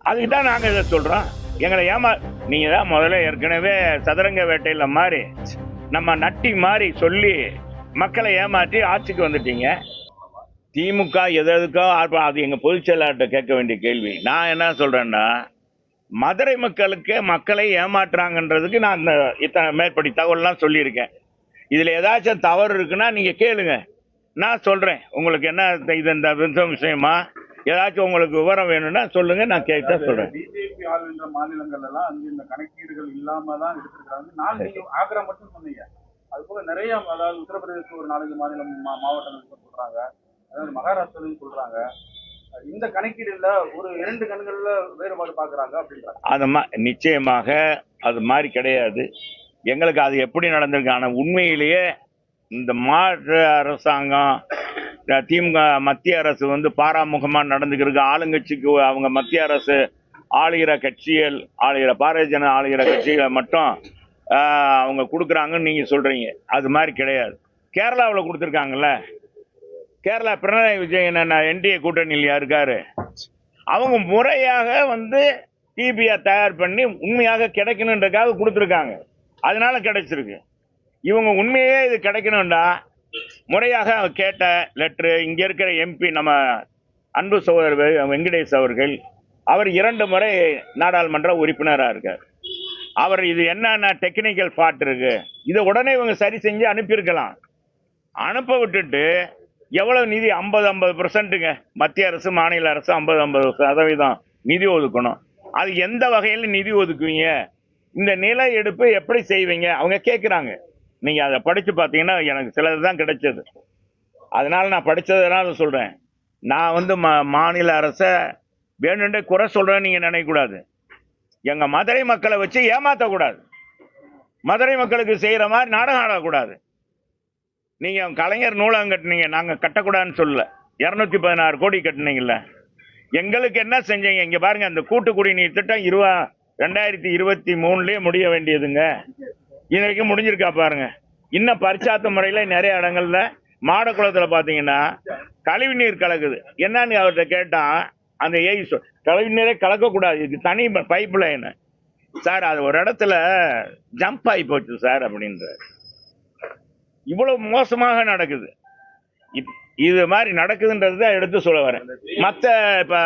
அதுக்கு தான் நாங்கள் இதை சொல்கிறோம் எங்களை ஏமா நீங்கள் தான் முதல்ல ஏற்கனவே சதுரங்க வேட்டையில் மாறி நம்ம நட்டி மாதிரி சொல்லி மக்களை ஏமாற்றி ஆட்சிக்கு வந்துட்டீங்க. திமுக எது எதுக்கோ ஆர்ப்பா- அது எங்கள் பொதுச் செயலாளர்கிட்ட கேட்க வேண்டிய கேள்வி. நான் என்ன சொல்கிறேன்னா மதுரை மக்களுக்கு மக்களை ஏமாற்றுறாங்கன்றதுக்கு நான் இந்த இத்தனை மேற்படி தகவல்லாம் சொல்லியிருக்கேன். இதில் ஏதாச்சும் தவறு இருக்குன்னா நீங்கள் கேளுங்க. நான் சொல்கிறேன் உங்களுக்கு என்ன இது இந்த விஷயமா? ஏதாச்சும் உங்களுக்கு விவரம் வேணும்னா சொல்லுங்க நான் கேட்டா சொல்கிறேன் பிஜேபி ஆளுகின்ற மாநிலங்கள் எல்லாம் அங்க இந்த கணக்கீடுகள் இல்லாம தான் எடுத்திருக்காங்க நீங்க ஆக்ரா மட்டும் சொன்னீங்க. அது போல நிறைய அதாவது உத்தரப்பிரதேச ஒரு நாலஞ்சு மாநிலம் மாவட்டங்கள் சொல்றாங்க. அதாவது மகாராஷ்டிராலையும் சொல்றாங்க. இந்த கணக்கீடுல ஒரு இரண்டு கண்கள்ல வேறுபாடு பாக்குறாங்க அப்படின்றாங்க. அது மா நிச்சயமாக அது மாதிரி கிடையாது. எங்களுக்கு அது எப்படி நடந்திருக்கு? ஆனால் உண்மையிலேயே இந்த மாற்று அரசாங்கம் திமுக மத்திய அரசு வந்து பாராமுகமாக நடந்துக்கிறது ஆளுங்கட்சிக்கு அவங்க மத்திய அரசு ஆளுகிற கட்சிகள் ஆளுகிற பாரதிய ஜனதா ஆளுகிற கட்சிகளை மட்டும் அவங்க கொடுக்குறாங்கன்னு நீங்கள் சொல்கிறீங்க அது மாதிரி கிடையாது. கேரளாவில் கொடுத்துருக்காங்கல்ல? கேரளா பினராயி விஜயன் என்டிஏ கூட்டணியில் இருக்காரு அவங்க முறையாக வந்து டிபிஆர் தயார் பண்ணி உண்மையாக கிடைக்கணுன்றக்காக கொடுத்துருக்காங்க. அதனால கிடைச்சிருக்கு. இவங்க உண்மையே இது கிடைக்கணும்டா முறையாக கேட்ட லெட்ரு இங்கே இருக்கிற எம்பி நம்ம அன்பு சகோதரர் வெங்கடேஷ் அவர்கள் அவர் இரண்டு முறை நாடாளுமன்ற உறுப்பினராக இருக்கார். அவர் இது என்னென்ன டெக்னிக்கல் ஃபால்ட் இருக்கு இதை உடனே இவங்க சரி செஞ்சு அனுப்பியிருக்கலாம். அனுப்ப விட்டுட்டு எவ்வளோ நிதி ஐம்பது ஐம்பது பர்சன்ட்டுங்க மத்திய அரசு மாநில அரசு ஐம்பது ஐம்பது சதவீதம் நிதி ஒதுக்கணும். அது எந்த வகையில் நிதி ஒதுக்குவீங்க? இந்த நில எடுப்பு எப்படி செய்வீங்க? அவங்க கேட்குறாங்க நீங்கள் அதை படித்து பார்த்தீங்கன்னா எனக்கு சிலது தான் கிடைச்சது. அதனால் நான் படித்ததுனால சொல்கிறேன் நான் வந்து மா மாநில அரசை வேணுன்றே குறை சொல்கிறேன்னு நீங்கள் நினைக்கக்கூடாது. எங்கள் மதுரை மக்களை வச்சு ஏமாற்றக்கூடாது மதுரை மக்களுக்கு செய்கிற மாதிரி நாடகம் ஆடக்கூடாது. நீங்கள் கலைஞர் நூலகம் கட்டுனீங்க நாங்கள் கட்டக்கூடாதுன்னு சொல்லலை. இரநூத்தி பதினாறு கோடி கட்டுனீங்கல்ல. எங்களுக்கு என்ன செஞ்சீங்க? இங்கே பாருங்கள் அந்த கூட்டு குடிநீர் திட்டம் இருவா ரெண்டாயிரத்தி இருபத்தி மூணுலேயே முடிய வேண்டியதுங்க. இன்னைக்கு முடிஞ்சிருக்கா பாருங்க. இன்னும் பரிச்சாத்த முறையில் நிறைய இடங்கள்ல மாடக்குளத்தில் பார்த்தீங்கன்னா கழிவுநீர் கலக்குது. என்னன்னு அவர்கிட்ட கேட்டால் அந்த ஏய் கழிவு நீரே கலக்கக்கூடாது. இது தனி பைப் லைன் சார் அது ஒரு இடத்துல ஜம்ப் ஆகி போச்சு சார் அப்படின்றார். இவ்வளவு மோசமாக நடக்குது. இப்- இது மாதிரி நடக்குதுன்றது தான் எடுத்து சொல்ல வரேன். மற்ற இப்போ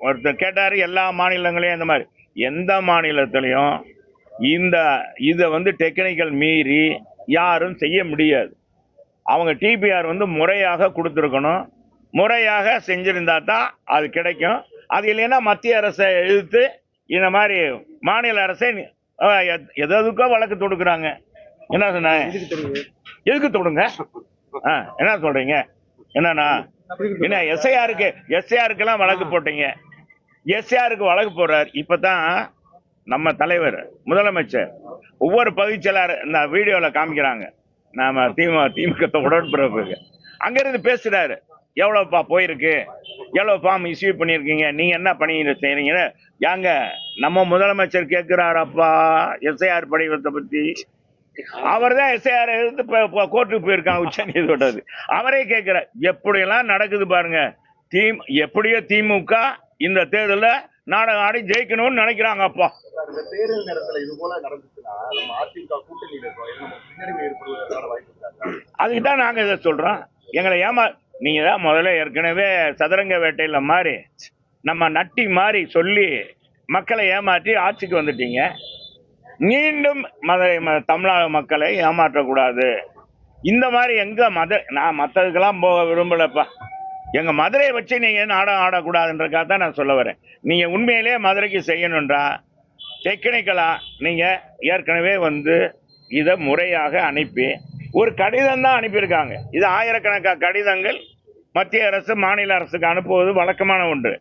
ஒருத்தர் கேட்டார் எல்லா மாநிலங்களையும் இந்த மாதிரி. எந்த மாநிலத்திலையும் இந்த இதை வந்து டெக்னிக்கல் மீறி யாரும் செய்ய முடியாது. அவங்க டிபிஆர் வந்து முறையாக கொடுத்துருக்கணும். முறையாக செஞ்சிருந்தா தான் அது கிடைக்கும். அது இல்லைன்னா மத்திய அரசை எதிர்த்து இந்த மாதிரி மாநில அரசை எதுக்கோ வழக்கு தொடுக்குறாங்க. என்ன சொன்னேன் எதுக்கு தொடுங்க? ஆ என்ன சொல்றீங்க? என்னண்ணா என்ன எஸ்ஐஆருக்கு எஸ்ஐஆருக்கெல்லாம் வழக்கு போட்டீங்க. எஸ்ஐஆருக்கு வழக்கு போடுறார். இப்பதான் நம்ம தலைவர் முதலமைச்சர் ஒவ்வொரு பகுதிச்செயலாளர் இந்த வீடியோவில் காமிக்கிறாங்க. நாம திமுக திமுக உடன்பிறப்புக்கு. அங்கிருந்து பேசுறாரு. எவ்வளோப்பா போயிருக்கு? எவ்வளோ ஃபார்ம் இஸ்யூ பண்ணியிருக்கீங்க? நீங்கள் என்ன பண்ணி செய்கிறீங்கன்னு யாங்க நம்ம முதலமைச்சர் கேட்குறாரப்பா? எஸ்ஐஆர் படிவத்தை பற்றி அவர் தான் எஸ்ஐஆர் எடுத்து கோர்ட்டுக்கு போயிருக்காங்க உச்ச நீதிமன்றது அவரே கேட்குறார் எப்படியெல்லாம் நடக்குது பாருங்க. தீம் எப்படியோ திமுக இந்த தேர்தலில் நாடகம் ஆடி ஜெயிக்கணும்னு நினைக்கிறாங்க அப்பா. தேர்தல் நேரத்துல இது போல நடந்துச்சுன்னா அதிமுக கூட்டணியில் இருக்கோம். அதுக்கு தான் நாங்கள் இதை சொல்கிறோம் எங்களை ஏமா நீங்கள் தான் முதல்ல ஏற்கனவே சதுரங்க வேட்டையில் மாதிரி நம்ம நட்டி மாதிரி சொல்லி மக்களை ஏமாற்றி ஆட்சிக்கு வந்துட்டீங்க. மீண்டும் மதுரை தமிழக மக்களை ஏமாற்றக்கூடாது. இந்த மாதிரி எங்கே மத நான் மற்றதுக்கெல்லாம் போக விரும்பலப்பா. எங்கள் மதுரையை வச்சு நீங்கள் நாடகம் ஆடக்கூடாதுன்றக்காக தான் நான் சொல்ல வரேன். நீங்கள் உண்மையிலேயே மதுரைக்கு செய்யணுன்றா டெக்னிக்கலாக நீங்கள் ஏற்கனவே வந்து இதை முறையாக அனுப்பி ஒரு கடிதம் தான் அனுப்பியிருக்காங்க. இது ஆயிரக்கணக்கான கடிதங்கள் மத்திய அரசு மாநில அரசுக்கு அனுப்புவது வழக்கமான ஒன்று.